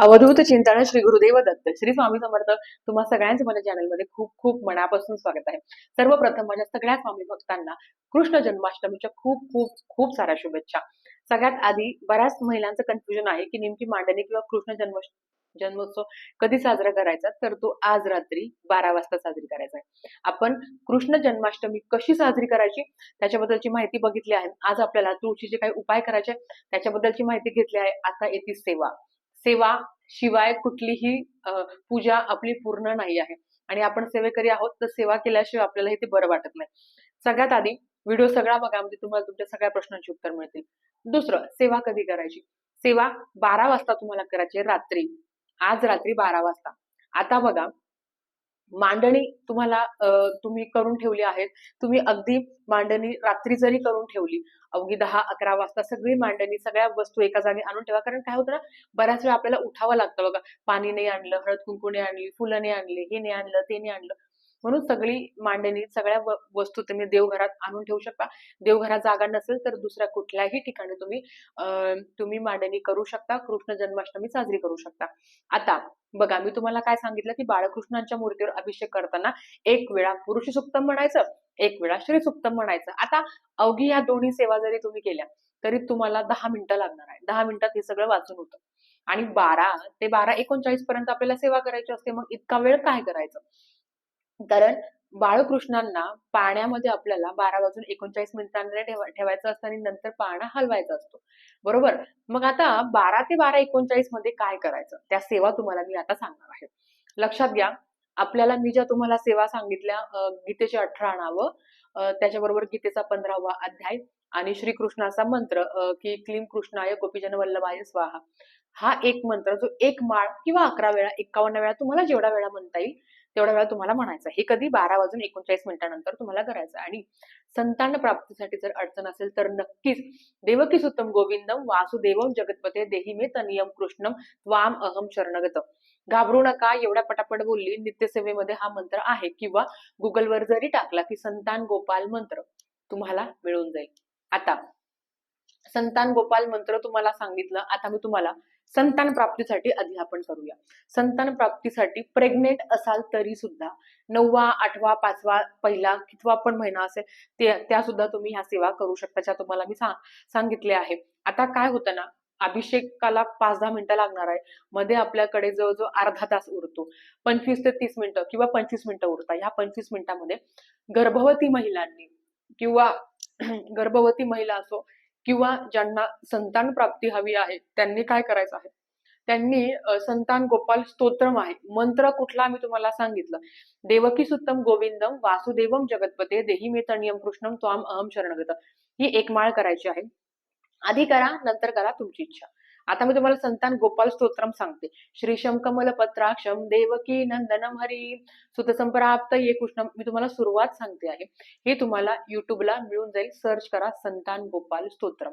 अवधूत चिंतन श्री गुरुदेव दत्त. श्री स्वामी समर्थ तुम्हा सगळ्यांचं माझ्या चॅनलमध्ये खूप खूप मनापासून स्वागत आहे. सर्वप्रथम माझ्या सगळ्या स्वामी भक्तांना कृष्ण जन्माष्टमीच्या खूप खूप खूप साऱ्या शुभेच्छा. सगळ्यात आधी बऱ्याच महिलांचं कन्फ्युजन आहे की नेमकी मांडणी किंवा कृष्ण जन्म जन्मोत्सव कधी साजरा करायचा तर तो आज रात्री बारा वाजता साजरी करायचा आहे. आपण कृष्ण जन्माष्टमी कशी साजरी करायची त्याच्याबद्दलची माहिती बघितली आहे. आज आपल्याला तुळशीचे काही उपाय करायचे त्याच्याबद्दलची माहिती घेतली आहे. आता येते सेवा. सेवा शिवाय कुठलीही पूजा आपली पूर्ण नाही आहे. आणि आपण सेवेकरी आहोत तर सेवा केल्याशिवाय आपल्याला ते बरं वाटत नाही. सगळ्यात आधी व्हिडिओ सगळा बघा म्हणजे तुम्हाला तुमच्या सगळ्या प्रश्नांची उत्तर मिळतील. दुसरं सेवा कधी करायची? सेवा बारा वाजता तुम्हाला करायची रात्री. आज रात्री बारा वाजता. आता बघा मांडणी तुम्हाला तुम्ही करून ठेवली आहेत. तुम्ही अगदी मांडणी रात्री जरी करून ठेवली अवघी दहा अकरा वाजता सगळी मांडणी सगळ्या वस्तू एका जागी आणून ठेवा. कारण काय होतं ना बऱ्याच वेळा आपल्याला उठावं लागतं बघा. पाणी नाही आणलं हळद कुंकू नाही आणली फुलं नाही आणली हे नाही आणलं ते नाही आणलं. म्हणून सगळी मांडणी सगळ्या वस्तू तुम्ही देवघरात आणून ठेवू शकता. देवघरात जागा नसेल तर दुसऱ्या कुठल्याही ठिकाणी तुम्ही तुम्ही मांडणी करू शकता. कृष्ण जन्माष्टमी साजरी करू शकता. आता बघा मी तुम्हाला काय सांगितलं की बाळकृष्णांच्या मूर्तीवर अभिषेक करताना एक वेळा पुरुष सुक्तम म्हणायचं एक वेळा श्री सुक्तम म्हणायचं. आता अवघी ह्या दोन्ही सेवा जरी तुम्ही केल्या तरी तुम्हाला दहा मिनिटं लागणार आहे दहा मिनिटात हे सगळं वाचून होतं. आणि बारा ते बारा एकोणचाळीस पर्यंत आपल्याला सेवा करायची असते मग इतका वेळ काय करायचं? कारण बाळकृष्णांना पाण्यामध्ये आपल्याला बारा वाजून एकोणचाळीस मिनिटांनी ठेवायचं असतं आणि नंतर पाळणा हलवायचा असतो. बरोबर? मग आता बारा ते बारा एकोणचाळीसमध्ये काय करायचं? त्या सेवा तुम्हाला मी आता सांगणार आहे. लक्षात घ्या आपल्याला मी ज्या तुम्हाला सेवा सांगितल्या गीतेचे अठरा त्याच्याबरोबर गीतेचा पंधरावा अध्याय आणि श्रीकृष्णाचा मंत्र अं, की क्लीम कृष्णाय गोपीजन वल्लभाय स्वाहा. हा एक मंत्र जो एक माळ किंवा अकरा वेळा एकावन्न वेळा तुम्हाला जेवढा वेळा म्हणता येईल तेवढ्या वेळा तुम्हाला म्हणायचं हे कधी बारा वाजून एकोणचाळीस मिनिटानंतर तुम्हाला करायचं आणि संतान प्राप्तीसाठी जर अडचण असेल तर नक्कीच देवकी सुतम गोविंदम वासुदेवम जगतपते देही मे तनियम कृष्णम त्वाम अहम शरणगत. घाबरू नका एवढ्या पटापट बोलली नित्यसेवेमध्ये हा मंत्र आहे. किंवा गुगलवर जरी टाकला की संतान गोपाल मंत्र तुम्हाला मिळून जाईल. आता संतान गोपाल मंत्र तुम्हाला सांगितलं. आता मी तुम्हाला संतान प्राप्तीसाठी आधी आपण करूया. संतान प्राप्तीसाठी प्रेग्नेंट असाल तरी सुद्धा नववा आठवा पाचवा पहिला कितवा पण महिना असेल ते त्या सुद्धा तुम्ही ह्या सेवा करू शकता ज्या तुम्हाला मी सांगितले आहे. आता काय होतं ना अभिषेकाला पाच दहा मिनिटं लागणार आहे. मध्ये आपल्याकडे जवळजवळ अर्धा तास उरतो. पंचवीस ते तीस मिनिटं किंवा पंचवीस मिनिटं उरतात. ह्या पंचवीस मिनिटामध्ये गर्भवती महिलांनी किंवा गर्भवती महिला असो किंवा ज्यांना संतान प्राप्ती हवी आहे त्यांनी काय करायचं आहे? त्यांनी संतान गोपाल स्तोत्रम आहे. मंत्र कुठला मी तुम्हाला सांगितलं? देवकी सुत्तम गोविंदम वासुदेवम जगतपते देही मे तनियम कृष्णम त्वाम अहम शरणगत. ही एकमाळ करायची आहे. आधी करा नंतर करा तुमची इच्छा. आता मी तुम्हाला संतान गोपाल स्तोत्रम सांगते. श्रीशम कमल पत्राक्षम देवकी नंदनम हरी. सुतसंप्राप्त ये कृष्ण. मी तुम्हाला सुरुवात सांगते आहे. हे तुम्हाला युट्यूबला मिळून जाईल. सर्च करा संतान गोपाल स्तोत्रम.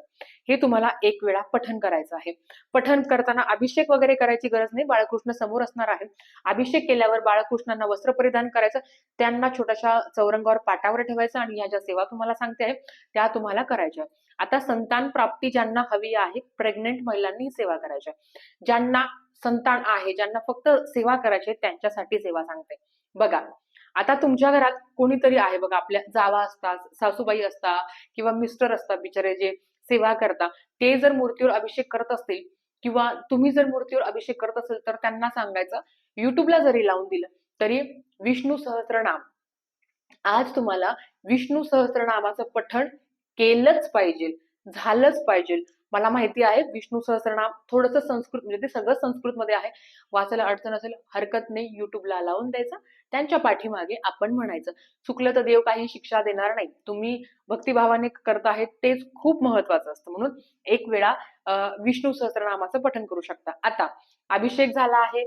हे तुम्हाला एक वेळा पठन करायचं आहे. पठन करताना अभिषेक वगैरे करायची गरज नाही. बाळकृष्ण समोर असणार आहे. अभिषेक केल्यावर बाळकृष्णांना वस्त्र परिधान करायचं. त्यांना छोट्याशा चौरंगावर पाटावर ठेवायचं आणि ह्या ज्या सेवा तुम्हाला सांगते आहे त्या तुम्हाला करायच्या आहे. आता संतान प्राप्ती ज्यांना हवी आहे प्रेग्नेंट महिलांनी सेवा करायची आहे. ज्यांना संतान आहे ज्यांना फक्त सेवा करायची आहे, त्यांच्यासाठी सेवा सांगते. बघा आता तुमच्या घरात कोणीतरी आहे बघा आपल्या जावा असतात सासूबाई असतात किंवा मिस्टर असतात बिचारे जे सेवा करता ते जर मूर्तीवर अभिषेक करत असतील किंवा तुम्ही जर मूर्तीवर अभिषेक करत असेल तर त्यांना सांगायचं युट्यूबला जरी लावून दिलं तरी विष्णू सहस्त्रनाम आज तुम्हाला विष्णू सहस्त्रनामाचं पठण केलंच पाहिजे झालंच पाहिजे. मला माहिती आहे विष्णू सहस्रनाम थोडंसं संस्कृत म्हणजे ते सगळं संस्कृत मध्ये आहे. वाचायला अडचण असेल हरकत नाही युट्यूबला लावून द्यायचं. त्यांच्या पाठीमागे आपण म्हणायचं. चुकलं तर देव काही शिक्षा देणार नाही. तुम्ही भक्तिभावाने करत आहेत तेच खूप महत्वाचं असतं. म्हणून एक वेळा विष्णू सहस्रनामाचं पठण करू शकता. आता अभिषेक झाला आहे.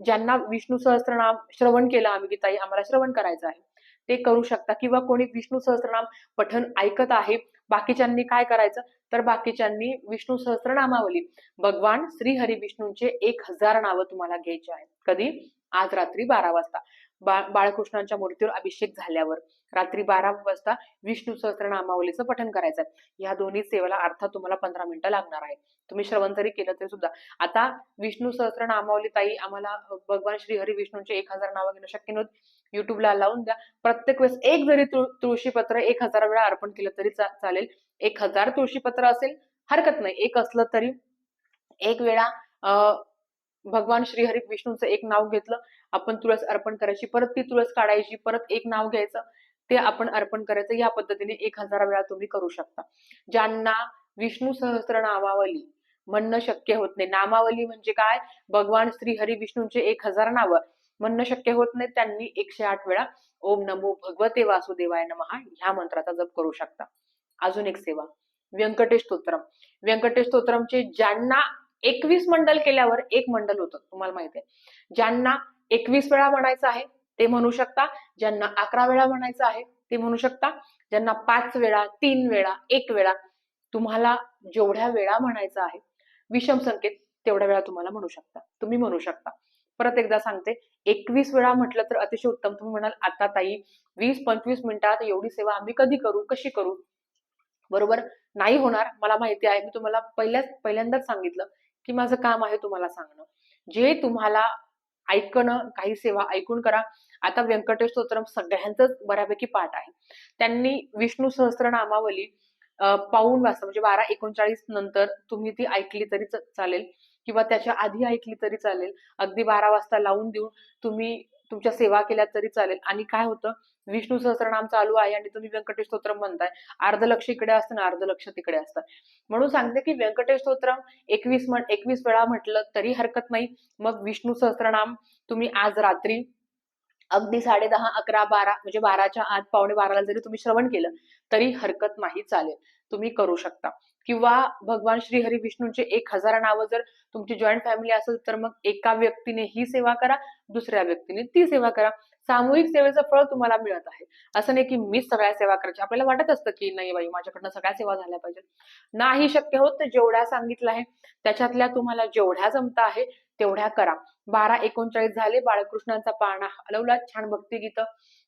ज्यांना विष्णू सहस्रनाम श्रवण केलं आम्ही की ताई आम्हाला श्रवण करायचं आहे. ते करू शकता. किंवा कोणी विष्णू सहस्त्रनाम पठण ऐकत आहे बाकीच्यांनी काय करायचं? तर बाकीच्यांनी विष्णू सहस्त्रनामावली भगवान श्री हरी विष्णूंचे एक हजार नावं तुम्हाला घ्यायचे आहेत. कधी? आज रात्री बारा वाजता. बाळकृष्णांच्या मूर्तीवर अभिषेक झाल्यावर रात्री बारा वाजता विष्णू सहस्त्रनामावलीचं पठण करायचं या दोन्ही सेवेला अर्थात तुम्हाला पंधरा मिनिटं लागणार आहे तुम्ही श्रवण जरी केलं तरी सुद्धा. आता विष्णू सहस्त्रनामावली ताई आम्हाला भगवान श्री हरी विष्णूंचे एक हजार नावं घेणं शक्य नव्हतं. युट्यूबला लावून द्या. प्रत्येक वेळेस एक जरी तुळ तुळशीपत्र एक हजार वेळा अर्पण केलं तरी चालेल. एक हजार तुळशीपत्र असेल हरकत नाही. एक असलं तरी एक वेळा अं, भगवान श्रीहरी विष्णूंचं एक नाव घेतलं आपण तुळस अर्पण करायची परत ती तुळस काढायची परत एक नाव घ्यायचं ते आपण अर्पण करायचं या पद्धतीने एक हजार वेळा तुम्ही करू शकता. ज्यांना विष्णू सहस्त्र नामावली म्हणणं शक्य होत नाही. नामावली म्हणजे काय? भगवान श्री हरी विष्णूंचे एक हजार नावं. म्हणणं शक्य होत नाही त्यांनी एकशे आठ वेळा ओम नमो भगवते वासुदेवाय नमः ह्या मंत्राचा जप करू शकता. अजून एक सेवा. व्यंकटेश स्तोत्रम. व्यंकटेश स्तोत्रमचे ज्यांना एकवीस मंडल केल्यावर एक मंडल होतं तुम्हाला माहिती आहे. ज्यांना एकवीस वेळा म्हणायचं आहे ते म्हणू शकता. ज्यांना अकरा वेळा म्हणायचं आहे ते म्हणू शकता. ज्यांना पाच वेळा तीन वेळा एक वेळा तुम्हाला जेवढ्या वेळा म्हणायचं आहे विषम संकेत तेवढ्या वेळा तुम्हाला म्हणू शकता. तुम्ही म्हणू शकता. परत एकदा सांगते एकवीस वेळा म्हटलं तर अतिशय उत्तम. तुम्ही म्हणाल आता ताई वीस पंचवीस मिनिटात एवढी सेवा आम्ही कधी करू? कशी करू? बरोबर? नाही होणार. मला माहिती आहे. मी तुम्हाला पहिल्याच पहिल्यांदाच सांगितलं. की माझं काम आहे तुम्हाला सांगणं. जे तुम्हाला ऐकणं काही सेवा ऐकून करा. आता व्यंकटेश स्तोत्रम सगळ्यांचंच बऱ्यापैकी पाठ आहे. त्यांनी विष्णू सहस्त्रनामावली नामावली पाऊण वाजता म्हणजे बारा एकोणचाळीस नंतर तुम्ही ती ऐकली तरी च- चालेल. किंवा त्याच्या आधी ऐकली तरी चालेल. अगदी बारा वाजता लावून देऊन तुम्ही तुमच्या सेवा केल्या तरी चालेल. आणि काय होतं? विष्णू सहस्रनाम चालू आहे आणि तुम्ही व्यंकटेश स्तोत्रम म्हणताय. अर्ध लक्ष इकडे असतं ना अर्ध लक्ष तिकडे असतं. म्हणून सांगते की व्यंकटेश स्तोत्रम एकवीस म्हण एकवीस वेळा म्हटलं तरी हरकत नाही. मग विष्णू सहस्रनाम तुम्ही आज रात्री अगदी साडे दहा अकरा बारा म्हणजे बाराच्या आत पावणे बाराला जरी तुम्ही श्रवण केलं तरी हरकत नाही चालेल. तुम्ही करू शकता. किंवा भगवान श्री हरी विष्णूंचे एक हजार नावं जर तुमची जॉईंट फॅमिली असेल तर मग एका व्यक्तीने ही सेवा करा दुसऱ्या व्यक्तीने ती सेवा करा. सामूहिक सेवेचं फळ तुम्हाला मिळत आहे. असं नाही की मीच सगळ्या सेवा करायची. आपल्याला वाटत असतं की नाही बाई माझ्याकडनं सगळ्या सेवा झाल्या पाहिजे नाही शक्य होत तर जेवढ्या सांगितलं आहे त्याच्यातल्या तुम्हाला जेवढ्या जमता आहे तेवढ्या करा. बारा एकोणचाळीस झाले बाळकृष्णांचा पाळणा हलवला छान भक्तिगीतं.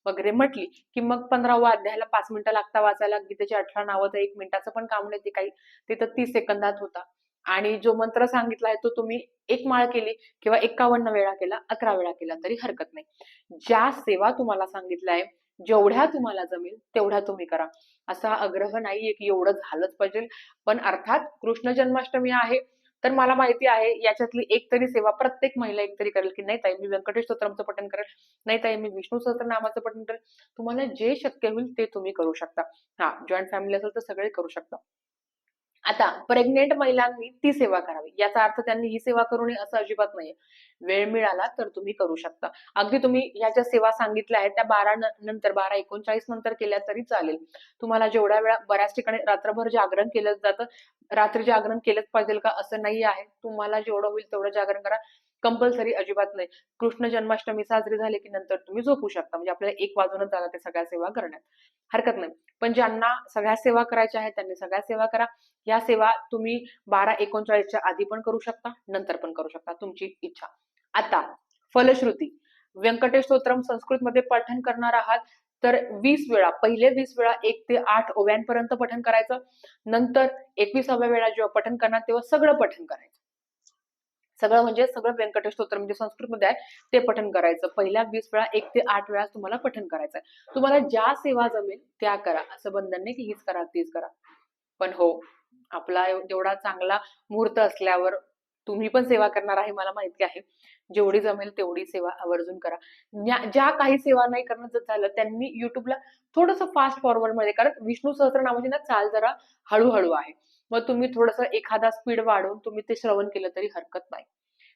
वगैरे म्हटली की मग पंधरावा अध्यायाला पाच मिनिटं लागता वाचायला. गीतेची अठरा नावं तर एक मिनिटाचं पण काम नाही ते काही. ते तर तीस सेकंदात होता. आणि जो मंत्र सांगितला आहे तो तुम्ही एक माळ केली किंवा एक्कावन्न वेळा केला अकरा वेळा केला तरी हरकत नाही. ज्या सेवा तुम्हाला सांगितल्या आहे जेवढ्या तुम्हाला जमेल तेवढ्या तुम्ही करा. असा आग्रह नाहीये की एवढं झालंच पाहिजे. पण अर्थात कृष्ण जन्माष्टमी आहे तर मला माहिती आहे याच्यातली एक तरी सेवा प्रत्येक महिला एक तरी करेल की नाही ताई मी व्यंकटेश स्तोत्रमचं पठण करेल. नाही ताई मी विष्णू सहस्त्रनामाचं पठण करेल. तुम्हाला जे शक्य होईल ते तुम्ही करू शकता. हा जॉईंट फॅमिली असेल तर सगळे करू शकता. आता प्रेग्नेंट महिलांनी ती सेवा करावी. याचा अर्थ त्यांनी ही सेवा करू नये असं अजिबात नाहीये. वेळ मिळाला तर तुम्ही करू शकता. अगदी तुम्ही या ज्या सेवा सांगितल्या आहेत त्या बारा नंतर बारा एकोणचाळीस नंतर केल्या तरी चालेल. तुम्हाला जेवढ्या वेळा बऱ्याच ठिकाणी रात्रभर जागरण केलं जातं. रात्री जागरण केलंच पाहिजे का? असं नाही आहे. तुम्हाला जेवढं होईल तेवढं जागरण करा. कंपल्सरी अजिबात नाही. कृष्ण जन्माष्टमी साजरी झाली की नंतर तुम्ही झोपू शकता. म्हणजे आपल्याला एक वाजूनच झाला ते सगळ्या सेवा करण्यात. हरकत नाही. पण ज्यांना सगळ्या सेवा करायच्या आहेत त्यांनी सगळ्या सेवा करा. या सेवा तुम्ही बारा एकोणचाळीसच्या आधी पण करू शकता नंतर पण करू शकता. तुमची इच्छा. आता फलश्रुती. व्यंकटेश स्तोत्रम संस्कृतमध्ये पठण करणार आहात तर वीस वेळा पहिले वीस वेळा एक ते आठ ओव्यांपर्यंत पठण करायचं. नंतर एकविसाव्या वेळा जेव्हा पठण करणार तेव्हा सगळं पठण करायचं. सगळं म्हणजे सगळं व्यंकटेश स्तोत्र म्हणजे संस्कृतमध्ये आहे ते पठण करायचं. पहिल्या वीस वेळा एक ते आठ वेळा तुम्हाला पठण करायचं आहे. तुम्हाला ज्या सेवा जमेल त्या करा. असं बंधन नाही की हीच करा तीच करा. पण हो आपला जेवढा तेवढा चांगला मुहूर्त असल्यावर तुम्ही पण सेवा करणार आहे मला माहिती आहे. जेवढी जमेल तेवढी सेवा आवर्जून करा. ज्या- ज्या काही सेवा नाही करणं जर झालं त्यांनी युट्यूबला थोडस फास्ट फॉरवर्डमध्ये कारण विष्णू सहस्र नावाची ना चाल जरा हळूहळू आहे. मग तुम्ही थोडंसं एखादा स्पीड वाढवून तुम्ही ते श्रवण केलं तरी हरकत नाही.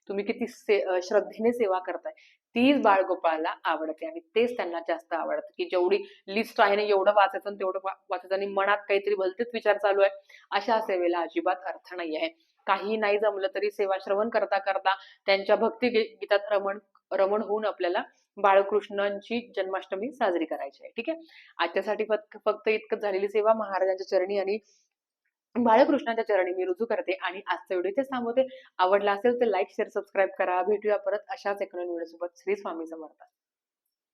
तुम्ही किती से- श्रद्धेने सेवा करताय तीच बाळगोपाळाला आवडते आणि तेच त्यांना जास्त आवडतं. की जेवढी लिस्ट आहे ना एवढं वाचायचं तेवढं वाचायचं आणि मनात काहीतरी भलतेच विचार चालू आहे अशा सेवेला अजिबात अर्थ नाही आहे. काही नाही जमलं तरी सेवा श्रवण करता करता त्यांच्या भक्ती गीतात रमण रमण होऊन आपल्याला बाळकृष्णांची जन्माष्टमी साजरी करायची आहे. ठीक आहे? आजच्यासाठी फक्त फक्त इतकं झालेली सेवा. महाराजांच्या चरणी आणि बाळकृष्णाच्या चरणी मी रुजू करते आणि आजचा व्हिडिओ इथेच थांबवते. आवडला असेल तर लाईक शेअर सबस्क्राईब करा. भेटूया परत अशाच एक नवीन व्हिडिओ सोबत श्री स्वामी समर्थ.